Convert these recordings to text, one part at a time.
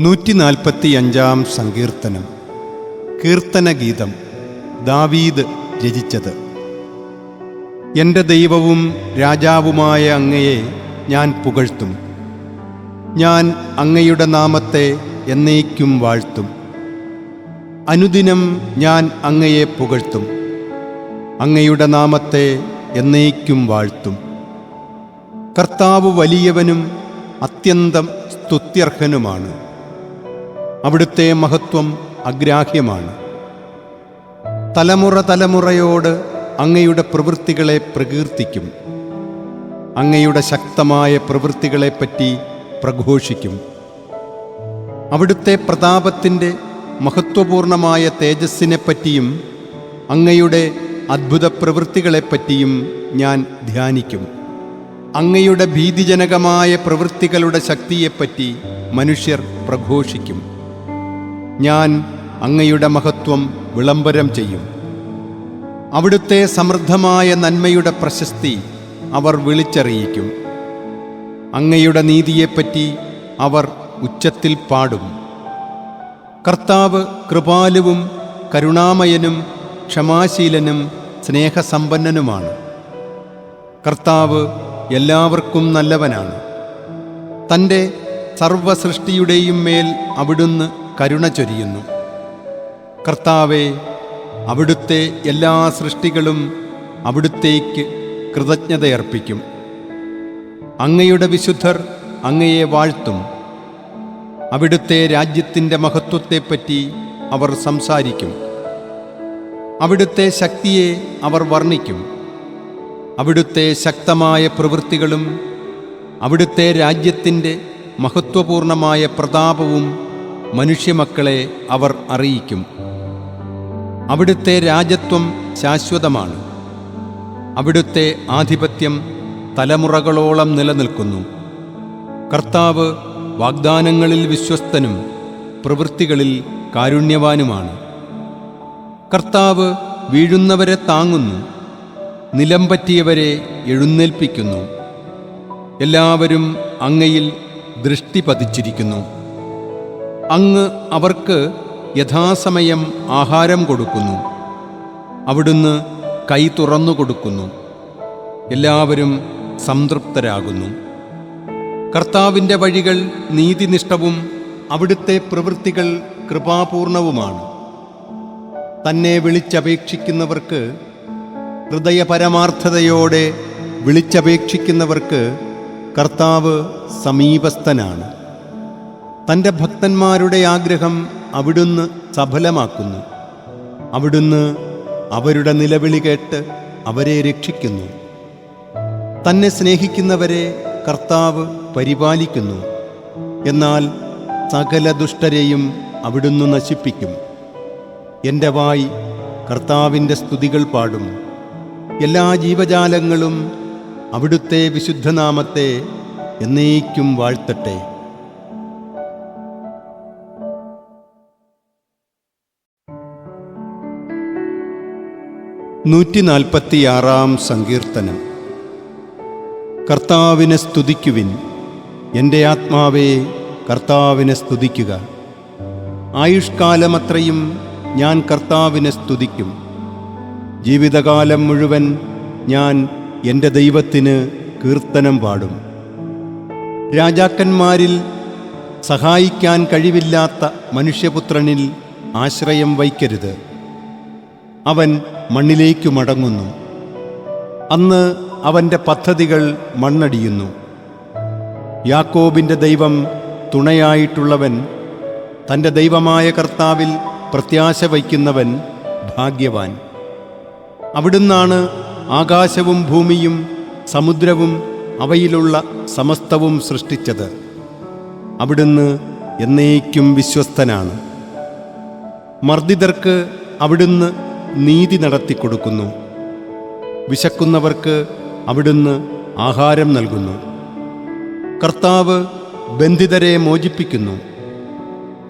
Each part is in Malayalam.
നൂറ്റി നാൽപ്പത്തിയഞ്ചാം സങ്കീർത്തനം. കീർത്തനഗീതം. ദാവീദ് രചിച്ചത്. എന്റെ ദൈവവും രാജാവുമായ അങ്ങയെ ഞാൻ പുകഴ്ത്തും. ഞാൻ അങ്ങയുടെ നാമത്തെ എന്നേക്കും വാഴ്ത്തും. അനുദിനം ഞാൻ അങ്ങയെ പുകഴ്ത്തും. അങ്ങയുടെ നാമത്തെ എന്നേക്കും വാഴ്ത്തും. കർത്താവ് വലിയവനും അത്യന്തം സ്തുത്യർഹനുമാണ്. അവിടുത്തെ മഹത്വം അഗ്രാഹ്യമാണ്. തലമുറ തലമുറയോട് അങ്ങയുടെ പ്രവൃത്തികളെ പ്രകീർത്തിക്കും. അങ്ങയുടെ ശക്തമായ പ്രവൃത്തികളെപ്പറ്റി പ്രഘോഷിക്കും. അവിടുത്തെ പ്രതാപത്തിന്റെ മഹത്വപൂർണമായ തേജസ്സിനെപ്പറ്റിയും അങ്ങയുടെ അത്ഭുത പ്രവൃത്തികളെപ്പറ്റിയും ഞാൻ ധ്യാനിക്കും. അങ്ങയുടെ ഭീതിജനകമായ പ്രവൃത്തികളുടെ ശക്തിയെപ്പറ്റി മനുഷ്യർ പ്രഘോഷിക്കും. ഞാൻ അങ്ങയുടെ മഹത്വം വിളംബരം ചെയ്യും. അവിടുത്തെ സമൃദ്ധമായ നന്മയുടെ പ്രശസ്തി അവർ വിളിച്ചറിയിക്കും. അങ്ങയുടെ നീതിയെപ്പറ്റി അവർ ഉച്ചത്തിൽ പാടും. കർത്താവ് കൃപാലുവും കരുണാമയനും ക്ഷമാശീലനും സ്നേഹസമ്പന്നനുമാണ്. കർത്താവ് എല്ലാവർക്കും നല്ലവനാണ്. തന്റെ സർവസൃഷ്ടിയുടെയും മേൽ അവിടുന്ന് കരുണ ചൊരിയുന്നു. കർത്താവെ അവിടുത്തെ എല്ലാ സൃഷ്ടികളും അവിടുത്തേക്ക് കൃതജ്ഞതയർപ്പിക്കും. അങ്ങയുടെ വിശുദ്ധർ അങ്ങയെ വാഴ്ത്തും. അവിടുത്തെ രാജ്യത്തിന്റെ മഹത്വത്തെപ്പറ്റി അവർ സംസാരിക്കും. അവിടുത്തെ ശക്തിയെ അവർ വർണിക്കും. അവിടുത്തെ ശക്തമായ പ്രവൃത്തികളും അവിടുത്തെ രാജ്യത്തിന്റെ മഹത്വപൂർണമായ പ്രതാപവും മനുഷ്യമക്കളെ അവർ അറിയിക്കും. അവിടുത്തെ രാജ്യത്വം ശാശ്വതമാണ്. അവിടുത്തെ ആധിപത്യം തലമുറകളോളം നിലനിൽക്കുന്നു. കർത്താവ് വാഗ്ദാനങ്ങളിൽ വിശ്വസ്തനും പ്രവൃത്തികളിൽ കാരുണ്യവാനുമാണ്. കർത്താവ് വീഴുന്നവരെ താങ്ങുന്നു നിലം പറ്റിയവരെ എഴുന്നേൽപ്പിക്കുന്നു. എല്ലാവരും അങ്ങയിൽ ദൃഷ്ടി പതിച്ചിരിക്കുന്നു. അങ്ങ് അവർക്ക് യഥാസമയം ആഹാരം കൊടുക്കുന്നു. അവിടുന്ന് കൈ തുറന്നു കൊടുക്കുന്നു. എല്ലാവരും സംതൃപ്തരാകുന്നു. കർത്താവിന്റെ വഴികൾ നീതിനിഷ്ഠവും അവിടുത്തെ പ്രവൃത്തികൾ കൃപാപൂർണവുമാണ്. തന്നെ വിളിച്ചപേക്ഷിക്കുന്നവർക്ക് ഹൃദയപരമാർത്ഥതയോടെ വിളിച്ചപേക്ഷിക്കുന്നവർക്ക് കർത്താവ് സമീപസ്ഥനാണ്. തന്റെ ഭക്തന്മാരുടെ ആഗ്രഹം അവിടുന്ന് സഫലമാക്കുന്നു. അവിടുന്ന് അവരുടെ നിലവിളി കേട്ട് അവരെ രക്ഷിക്കുന്നു. തന്നെ സ്നേഹിക്കുന്നവരെ കർത്താവ് പരിപാലിക്കുന്നു. എന്നാൽ സകല ദുഷ്ടരെയും അവിടുന്ന് നശിപ്പിക്കും. എന്റെ വായി കർത്താവിന്റെ സ്തുതികൾ പാടും. എല്ലാ ജീവജാലങ്ങളും അവിടുത്തെ വിശുദ്ധനാമത്തെ എന്നേക്കും വാഴ്ത്തട്ടെ. നൂറ്റി നാൽപ്പത്തിയാറാം സങ്കീർത്തനം. കർത്താവിനെ സ്തുതിക്കുവിൻ. എന്റെ ആത്മാവേ കർത്താവിനെ സ്തുതിക്കുക. ആയുഷ്കാലമത്രയും ഞാൻ കർത്താവിനെ സ്തുതിക്കും. ജീവിതകാലം മുഴുവൻ ഞാൻ എന്റെ ദൈവത്തിന് കീർത്തനം പാടും. രാജാക്കന്മാരിൽ സഹായിക്കാൻ കഴിവില്ലാത്ത മനുഷ്യപുത്രനിൽ ആശ്രയം വയ്ക്കരുത്. അവൻ മണ്ണിലേക്കു മടങ്ങുന്നു. അന്ന് അവന്റെ പദ്ധതികൾ മണ്ണടിയുന്നു. യാക്കോബിന്റെ ദൈവം തുണയായിട്ടുള്ളവൻ തന്റെ ദൈവമായ കർത്താവിൽ പ്രത്യാശ വയ്ക്കുന്നവൻ ഭാഗ്യവാൻ. അവിടുന്നാണ് ആകാശവും ഭൂമിയും സമുദ്രവും അവയിലുള്ള സമസ്തവും സൃഷ്ടിച്ചത്. അവിടുന്ന് എന്നേക്കും വിശ്വസ്തനാണ്. മർദ്ദിതർക്ക് അവിടുന്ന് നീതി നടത്തി കൊടുക്കുന്നു വിശക്കുന്നവർക്ക് അവിടുന്ന് ആഹാരം നൽകുന്നു. കർത്താവ് ബന്ധിതരെ മോചിപ്പിക്കുന്നു.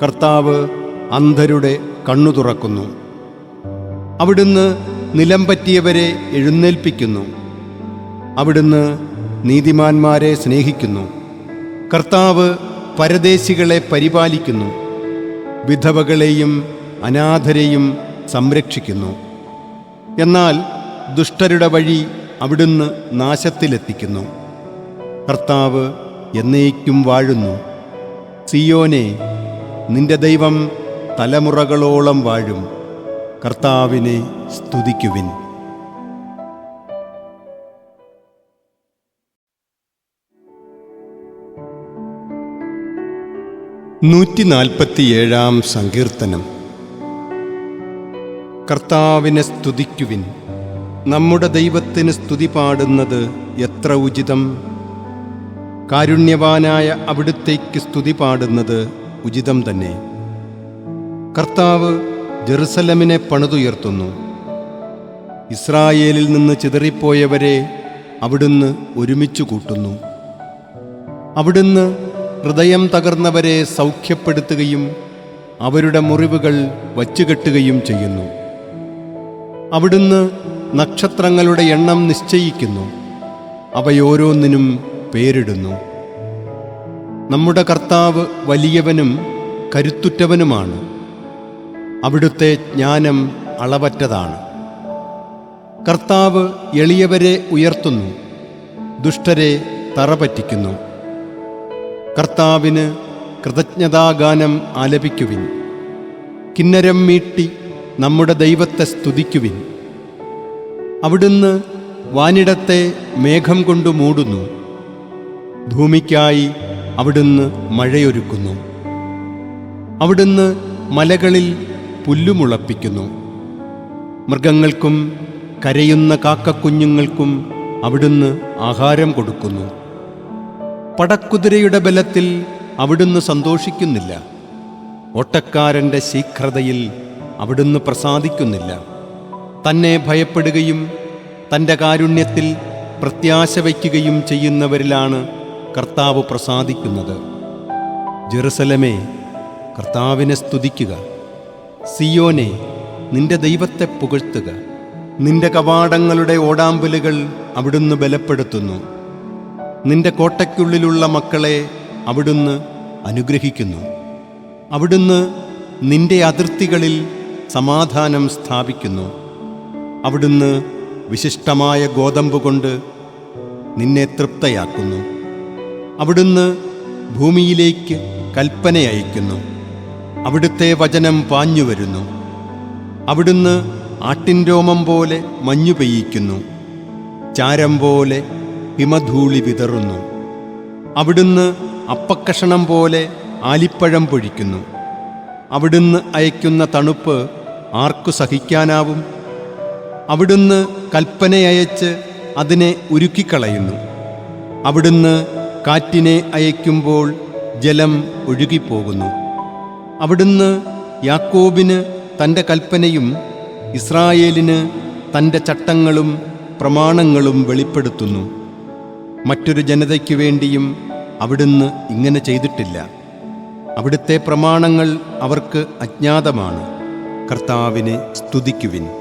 കർത്താവ് അന്ധരുടെ കണ്ണു തുറക്കുന്നു. അവിടുന്ന് നിലം പറ്റിയവരെ എഴുന്നേൽപ്പിക്കുന്നു. അവിടുന്ന് നീതിമാന്മാരെ സ്നേഹിക്കുന്നു. കർത്താവ് പരദേശികളെ പരിപാലിക്കുന്നു. വിധവകളെയും അനാഥരെയും സംരക്ഷിക്കുന്നു. എന്നാൽ ദുഷ്ടരുടെ വഴി അവിടുന്ന് നാശത്തിലെത്തിക്കുന്നു. കർത്താവ് എന്നേക്കും വാഴുന്നു. സിയോനെ നിന്റെ ദൈവം തലമുറകളോളം വാഴും. കർത്താവിനെ സ്തുതിക്കുവിൻ. നൂറ്റി നാൽപ്പത്തിയേഴാം സങ്കീർത്തനം. കർത്താവിനെ സ്തുതിക്കുവിൻ. നമ്മുടെ ദൈവത്തിന് സ്തുതി പാടുന്നത് എത്ര ഉചിതം. കാരുണ്യവാനായ അവിടുത്തേക്ക് സ്തുതി പാടുന്നത് ഉചിതം തന്നെ. കർത്താവ് ജെറുസലമിനെ പണിതുയർത്തുന്നു. ഇസ്രായേലിൽ നിന്ന് ചിതറിപ്പോയവരെ അവിടുന്ന് ഒരുമിച്ചു കൂട്ടുന്നു. അവിടുന്ന് ഹൃദയം തകർന്നവരെ സൗഖ്യപ്പെടുത്തുകയും അവരുടെ മുറിവുകൾ വച്ചുകെട്ടുകയും ചെയ്യുന്നു. അവിടുന്ന് നക്ഷത്രങ്ങളുടെ എണ്ണം നിശ്ചയിക്കുന്നു. അവയോരോന്നിനും പേരിടുന്നു. നമ്മുടെ കർത്താവ് വലിയവനും കരുത്തുറ്റവനുമാണ്. അവിടുത്തെ ജ്ഞാനം അളവറ്റതാണ്. കർത്താവ് എളിയവരെ ഉയർത്തുന്നു. ദുഷ്ടരെ തറപറ്റിക്കുന്നു. കർത്താവിന് കൃതജ്ഞതാഗാനം ആലപിക്കുവിൻ. കിന്നരം മീട്ടി നമ്മുടെ ദൈവത്തെ സ്തുതിക്കുവിൻ. അവിടുന്ന് വാനിടത്തെ മേഘം കൊണ്ട് മൂടുന്നു. ഭൂമിക്കായി അവിടുന്ന് മഴയൊരുക്കുന്നു. അവിടുന്ന് മലകളിൽ പുല്ലുമുളപ്പിക്കുന്നു മൃഗങ്ങൾക്കും കരയുന്ന കാക്കക്കുഞ്ഞുങ്ങൾക്കും അവിടുന്ന് ആഹാരം കൊടുക്കുന്നു. പടക്കുതിരയുടെ ബലത്തിൽ അവിടുന്ന് സന്തോഷിക്കുന്നില്ല. ഓട്ടക്കാരന്റെ ശീഘ്രതയിൽ അവിടുന്ന് പ്രസാദിക്കുന്നില്ല. തന്നെ ഭയപ്പെടുകയും തന്റെ കാരുണ്യത്തിൽ പ്രത്യാശ വയ്ക്കുകയും ചെയ്യുന്നവരിലാണ് കർത്താവ് പ്രസാദിക്കുന്നത്. ജെറുസലമേ കർത്താവിനെ സ്തുതിക്കുക. സിയോനെ നിന്റെ ദൈവത്തെ പുകഴ്ത്തുക. നിന്റെ കവാടങ്ങളുടെ ഓടാമ്പലുകൾ അവിടുന്ന് ബലപ്പെടുത്തുന്നു. നിന്റെ കോട്ടയ്ക്കുള്ളിലുള്ള മക്കളെ അവിടുന്ന് അനുഗ്രഹിക്കുന്നു. അവിടുന്ന് നിന്റെ അതിർത്തികളിൽ സമാധാനം സ്ഥാപിക്കുന്നു. അവിടുന്ന് വിശിഷ്ടമായ ഗോതമ്പ് കൊണ്ട് നിന്നെ തൃപ്തയാക്കുന്നു. അവിടുന്ന് ഭൂമിയിലേക്ക് കൽപ്പന അയക്കുന്നു അവിടുത്തെ വചനം പാഞ്ഞു വരുന്നു. അവിടുന്ന് ആട്ടിൻരോമം പോലെ മഞ്ഞു പെയ്യിക്കുന്നു. ചാരം പോലെ ഹിമധൂളി വിതറുന്നു. അവിടുന്ന് അപ്പക്കഷണം പോലെ ആലിപ്പഴം പൊഴിക്കുന്നു. അവിടുന്ന് അയക്കുന്ന തണുപ്പ് ആർക്കു സഹിക്കാനാവും? അവിടുന്ന് കൽപ്പനയച്ച് അതിനെ ഉരുക്കിക്കളയുന്നു. അവിടുന്ന് കാറ്റിനെ അയക്കുമ്പോൾ ജലം ഒഴുകിപ്പോകുന്നു. അവിടുന്ന് യാക്കോബിന് തന്റെ കൽപ്പനയും ഇസ്രായേലിന് തന്റെ ചട്ടങ്ങളും പ്രമാണങ്ങളും വെളിപ്പെടുത്തുന്നു. മറ്റൊരു ജനതയ്ക്കു വേണ്ടിയും അവിടുന്ന് ഇങ്ങനെ ചെയ്തിട്ടില്ല. അവിടുത്തെ പ്രമാണങ്ങൾ അവർക്ക് അജ്ഞാതമാണ്. കർത്താവിനെ സ്തുതിക്കുവിൻ.